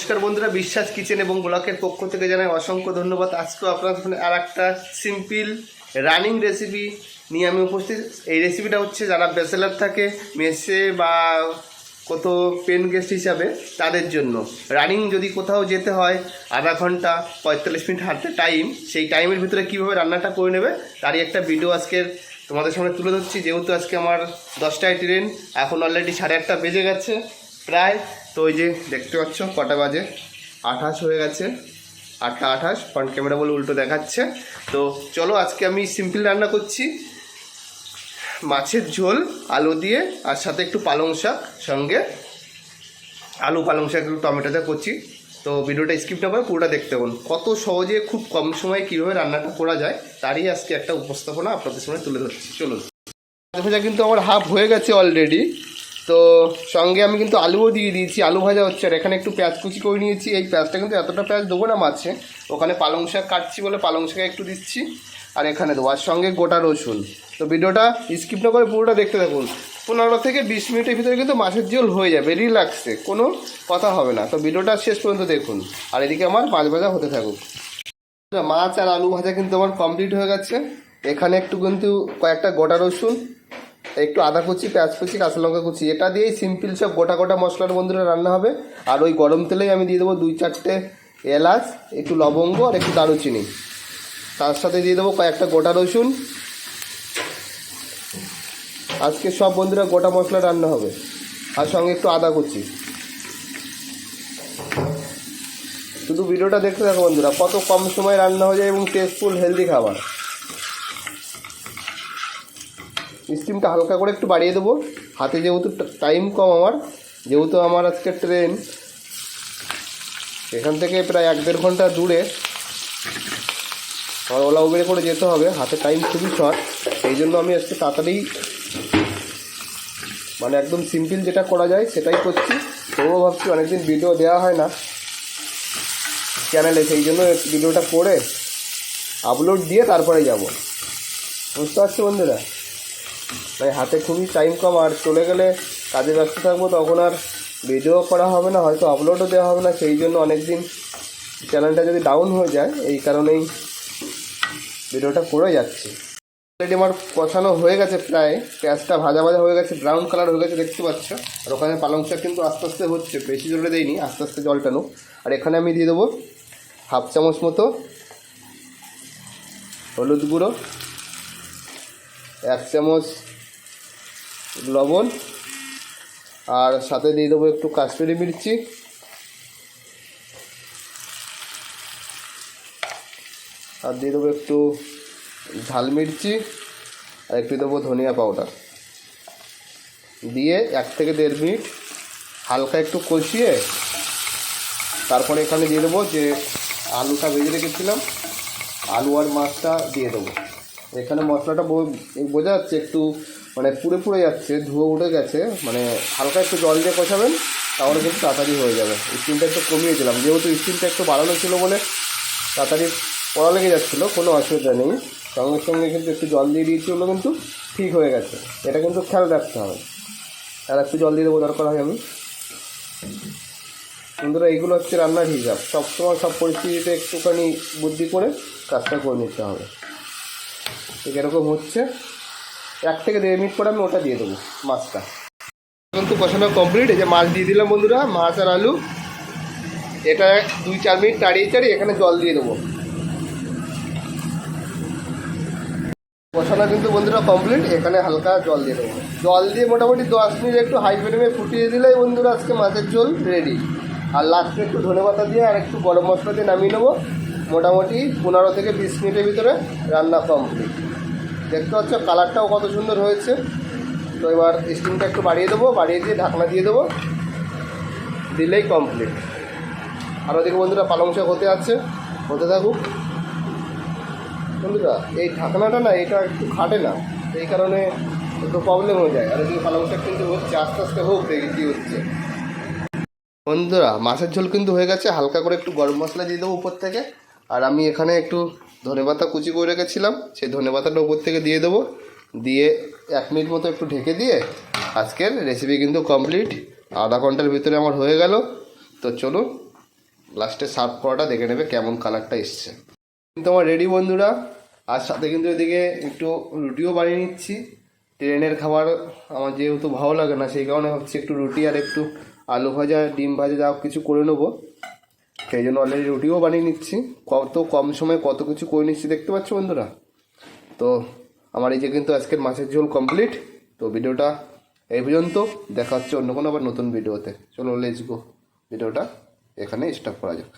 নমস্কার বন্ধুরা, বিশ্বাস কিচেন এবং ব্লকের পক্ষ থেকে জানাই অসংখ্য ধন্যবাদ। আজকেও আপনার সামনে আর একটা সিম্পল রানিং রেসিপি নিয়ে আমি উপস্থিত। এই রেসিপিটা হচ্ছে যারা ব্যাচেলার থাকে, মেসে বা কত পেন গেস্ট হিসাবে, তাদের জন্য। রানিং যদি কোথাও যেতে হয়, আধা ঘণ্টা, পঁয়তাল্লিশ মিনিট হাঁটতে টাইম সেই টাইমের ভিতরে কীভাবে রান্নাটা করে নেবে, তারই একটা ভিডিও আজকের তোমাদের সামনে তুলে ধরছি। যেহেতু আজকে আমার দশটায় ট্রেন এখন অলরেডি সাড়ে আটটা বেজে গেছে, প্রায় তো ওই যে দেখতে পাচ্ছ, কটা বাজে? আঠাশ হয়ে গেছে। আটটা আঠাশ ফ্রন্ট ক্যামেরা বলে উল্টো দেখাচ্ছে। তো চলো আজকে আমি সিম্পল রান্না করছি। মাছের ঝোল, আলু দিয়ে, আর সাথে একটু পালং শাক সঙ্গে। আলু, পালং শাক, একটু টমেটোতে করছি। তো ভিডিওটা স্কিপ না করে পুরোটা দেখতে পাবেন কত সহজে, খুব কম সময়ে কীভাবে রান্নাটা করা যায়, তারই আজকে একটা উপস্থাপনা আপনাদের সামনে তুলে ধরছি। চলুন। কিন্তু আমার হাফ হয়ে গেছে অলরেডি তো সঙ্গে আমি কিন্তু আলুও দিয়ে দিয়েছি, আলু ভাজা হচ্ছে। আর এখানে একটু পেঁয়াজ কুচি করে নিয়েছি। এই পেঁয়াজটা কিন্তু এতটা পেঁয়াজ দেবো না মাছে। ওখানে পালং শাক কাটছি বলে পালং শাক একটু দিচ্ছি। আর এখানে দেবো। আর সঙ্গে গোটা রসুন। তো ভিডিওটা স্কিপ না করে পুরোটা দেখতে থাকুন। পনেরো থেকে বিশ মিনিটের ভিতরে কিন্তু মাছের ঝোল হয়ে যাবে, রিল্যাক্সে। কোনো কথা হবে না। তো ভিডিওটা শেষ পর্যন্ত দেখুন। আর এদিকে আমার মাছ ভাজা হতে থাকুক। মাছ আর আলু ভাজা কিন্তু আমার কমপ্লিট হয়ে গেছে। এখানে একটু কিন্তু কয়েকটা গোটা রসুন একটু আদা কুচি, পেঁয়াজ কুচি, কাঁচা লঙ্কা কুচি, এটা দিয়েই সিম্পল সব গোটা গোটা মশলার বন্ধুরা রান্না হবে। আর ওই গরম তেলেই আমি দিয়ে দেবো দুই চারটে এলাচ, একটু লবঙ্গ আর একটু দারুচিনি। তার সাথে দিয়ে দেবো কয়েকটা গোটা রসুন। আজকে সব বন্ধুরা গোটা মশলা রান্না হবে। আর সঙ্গে একটু আদা কুচি। শুধু ভিডিওটা দেখতে থাকো বন্ধুরা, কত কম সময় রান্না হয়ে যায় এবং টেস্টফুল হেলদি খাবার। স্টিমটা হালকা করে একটু বাড়িয়ে দেবো। হাতে যেহেতু টাইম কম আমার, যেহেতু আমার আজকে ট্রেন এখান থেকে প্রায় এক দেড় ঘণ্টা দূরে। আমার ওলা উবেরে করে যেতে হবে, হাতে টাইম খুবই শর্ট সেই জন্য আমি আজকে তাড়াতাড়ি মানে একদম সিম্পল যেটা করা যায় সেটাই করছি। তবুও ভাবছি অনেকদিন ভিডিও দেওয়া হয় না চ্যানেলে সেই জন্য ভিডিওটা করে আপলোড দিয়ে তারপরে যাব। বুঝতে পারছ বন্ধুরা? তাই হাতে খুবই টাইম কম, আর চলে গেলে কাজে ব্যস্ত থাকব তখন আর ভিডিও করা হবে না, হয়তো আপলোডও দেওয়া হবে না, সেই জন্য অনেক দিন চ্যানেলটা যদি ডাউন হয়ে যায়, এই কারণেই ভিডিওটা করে যাচ্ছি। অলরেডি আমার কষানো হয়ে গেছে প্রায়, পেঁয়াজটা ভাজা ভাজা হয়ে গেছে ব্রাউন কালার হয়ে গেছে, দেখতে পাচ্ছ? আর ওখানে পালং শাক কিন্তু আস্তে আস্তে হচ্ছে, বেশি জলে দেয়নি আস্তে আস্তে জল টানুক। আর এখানে আমি দিয়ে দেবো হাফ চামচ মতো হলুদ গুঁড়ো এক চামচ লবণ, আর সাথে দিয়ে দেবো একটু কাশ্মীরি মির্চি। আর দিয়ে দেবো একটু ঝাল মির্চি, আর একটু দেবো ধনিয়া পাউডার। দিয়ে এক থেকে দেড় মিনিট হালকা একটু কষিয়ে তারপরে এখানে দিয়ে দেবো যে আলুটা ভেজে রেখেছিলাম, আলু আর মাছটা দিয়ে দেবো। এখানে মশলাটা বোঝা যাচ্ছে একটু মানে পুড়ে পুড়ে যাচ্ছে, ধুয়ে উঠে গেছে মানে হালকা একটু জল দিয়ে কষাবেন, তাহলে কিন্তু তাড়াতাড়ি হয়ে যাবে। স্টিমটা একটু কমিয়ে দিলাম। যেহেতু স্টিমটা একটু বাড়ানো ছিল বলে তাড়াতাড়ি পড়া লেগে যাচ্ছিল, কোনো অসুবিধা নেই। সঙ্গে সঙ্গে কিন্তু একটু জল দিয়ে দিয়েছি ওগুলো কিন্তু ঠিক হয়ে গেছে। এটা কিন্তু খেয়াল রাখতে হবে। আর একটু জল দিয়ে দেবো, দরকার হয় আমি। বন্ধুরা, এইগুলো হচ্ছে রান্নার হিসাব। সবসময় সব পরিস্থিতিতে একটুখানি বুদ্ধি করে কাজটা করে নিতে হবে। ঠিক এরকম হচ্ছে, এক থেকে দেড় মিনিট পরে আমি ওটা দিয়ে দেবো, মাছটা। কিন্তু কষানো কমপ্লিট এই যে মাছ দিয়ে দিলাম বন্ধুরা, মাছ আর আলু। এটা দুই চার মিনিট তাড়িয়ে চাড়িয়ে এখানে জল দিয়ে দেবো। কষানো কিন্তু বন্ধুরা কমপ্লিট এখানে হালকা জল দিয়ে দেবো। জল দিয়ে মোটামুটি দশ মিনিট একটু হাই ফ্লেমে ফুটিয়ে দিলেই বন্ধুরা আজকে মাছের ঝোল রেডি আর লাস্টে একটু ধনে পাতা দিয়ে আর একটু গরম মশলা দিয়ে নামিয়ে নেব। মোটামুটি পনেরো থেকে বিশ মিনিটের ভিতরে রান্না কমপ্লিট দেখতে পাচ্ছ কালারটাও কত সুন্দর হয়েছে। তো এবার স্টিমটা একটু বাড়িয়ে দেবো, বাড়িয়ে দিয়ে ঢাকনা দিয়ে দেবো। দিলেই কমপ্লিট আর ওদিকে বন্ধুরা পালং শাক হতে আছে, হতে থাকুক। বন্ধুরা, এই ঢাকনাটা না, এটা একটু খাটে না, এই কারণে একটু প্রবলেম হয়ে যায়। আর এদিকে পালং শাক কিন্তু হচ্ছে, আস্তে আস্তে হোক, দেখি কী হচ্ছে। বন্ধুরা, মাছের ঝোল কিন্তু হয়ে গেছে, হালকা করে একটু গরম মশলা দিয়ে দেবো উপর থেকে। আর আমি এখানে একটু ধনেপাতা কুচি করে রেখেছিলাম, সেই ধনেপাতাটা উপর থেকে দিয়ে দেবো। দিয়ে এক মিনিট মতো একটু ঢেকে দিয়ে আজকের রেসিপি কিন্তু কমপ্লিট আধা ঘণ্টার ভিতরে আমার হয়ে গেল। তো চলুন লাস্টে সার্ভ করাটা দেখে নেবে কেমন কালারটা এসছে। কিন্তু আমার রেডি বন্ধুরা, আর সাথে কিন্তু এদিকে একটু রুটিও বানিয়ে নিচ্ছি। ট্রেনের খাবার আমার যেহেতু ভালো লাগে না, সেই কারণে ভাবছি একটু রুটি আর একটু আলু ভাজা, ডিম ভাজা, যা কিছু করে নেব। সেই জন্য অলরেডি রুটিও বানিয়ে নিচ্ছি। কত কম সময়ে কত কিছু করে নিচ্ছি দেখতে পাচ্ছ বন্ধুরা? তো আমার এই যে কিন্তু আজকের মাছের ঝোল কমপ্লিট তো ভিডিওটা এই পর্যন্ত। দেখা হচ্ছে অন্য কোনো আবার নতুন ভিডিওতে। চলো লেটস গো ভিডিওটা এখানে স্টপ করা যাক।